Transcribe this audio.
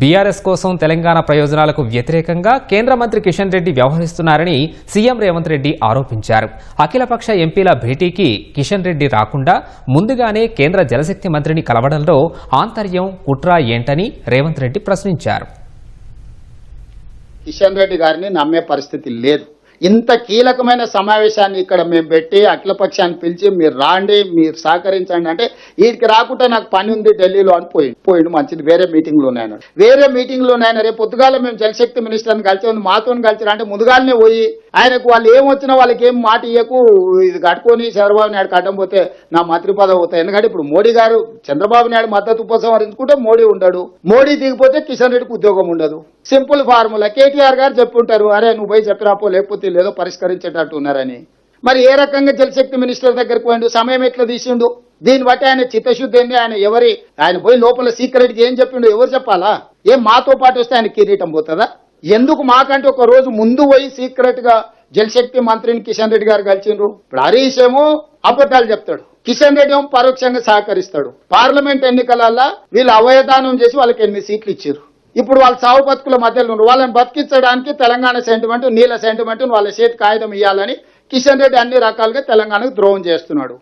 BRS కోసం తెలంగాణ ప్రయోజనాలకు వ్యతిరేకంగా కేంద్ర మంత్రి కిషన్ రెడ్డి వ్యవహరిస్తున్నారని సీఎం రేవంత్ రెడ్డి ఆరోపించారు. అఖిలపక్ష ఎంపీల భేటీకి కిషన్ రెడ్డి రాకుండా ముందుగానే కేంద్ర జలశక్తి మంత్రిని కలవడంలో ఆంతర్యం కుట్ర ఏంటని రేవంత్ రెడ్డి ప్రశ్నించారు. కిషన్ రెడ్డి గారిని నమ్మే పరిస్థితి లేదు. ఇంత కీలకమైన సమావేశాన్ని ఇక్కడ మేము పెట్టి అఖిలపక్షాన్ని పిలిచి మీరు రాండి మీరు సహకరించండి అంటే వీడికి రాకుంటే నాకు పని ఉంది ఢిల్లీలో అని పోయిండు పోయిండు మంచిది. వేరే మీటింగ్లో ఉన్నాయన వేరే మీటింగ్లో ఉన్నాయన రేపు పొద్దుగాల మేము జలశక్తి మినిస్టర్ని కలిసి ఉంది మాతో కలిసి అంటే ముందుగాలనే పోయి ఆయనకు వాళ్ళు ఏం వచ్చినా వాళ్ళకి ఏం మాట ఇయ్యకు ఇది కట్టుకొని చంద్రబాబు నాయుడు కట్టం పోతే నా మంత్రి పదవి అవుతాయి. ఎందుకంటే ఇప్పుడు మోడీ గారు చంద్రబాబు నాయుడు మద్దతు ఉపసంహరించుకుంటే మోడీ ఉండడు. మోడీ దిగిపోతే కిషన్ రెడ్డికి ఉద్యోగం ఉండదు. Simple formula. కేటీఆర్ గారు చెప్పుంటారు అరే నువ్వు పోయి చెప్పిరాపో లేకపోతే లేదో పరిష్కరించేటట్టు ఉన్నారని. మరి ఏ రకంగా జలశక్తి మినిస్టర్ దగ్గరికి పోయిండు? సమయం ఎట్లా తీసిండు? దీన్ని బట్టి ఆయన చిత్తశుద్ధి ఏంది ఆయన ఎవరి ఆయన పోయి లోపల సీక్రెట్ ఏం చెప్పిండు? ఎవరు చెప్పాలా? ఏం మాతో పాటు వస్తే ఆయన కిరీటం పోతుందా? ఎందుకు మాకంటే ఒక రోజు ముందు పోయి సీక్రెట్గా జలశక్తి మంత్రిని కిషన్ రెడ్డి గారు కలిసిండ్రు? ఇప్పుడు హరీష్ ఏమో అబద్ధాలు చెప్తాడు. కిషన్ రెడ్డి ఏమో పరోక్షంగా సహకరిస్తాడు. పార్లమెంట్ ఎన్నికలల్లా వీళ్ళు అవయదానం చేసి వాళ్ళకి ఎనిమిది సీట్లు ఇచ్చారు ఇప్పుడు వాళ్ళ సావు బతుకుల మధ్యలో ఉన్నారు వాళ్ళని బతికించడానికి తెలంగాణ సెంటిమెంట్ నీళ్ళ సెంటిమెంట్ వాళ్ళ చేతికి కాగితం ఇవ్వాలని కిషన్ రెడ్డి అన్ని రకాలుగా తెలంగాణకు ద్రోహం చేస్తున్నాడు.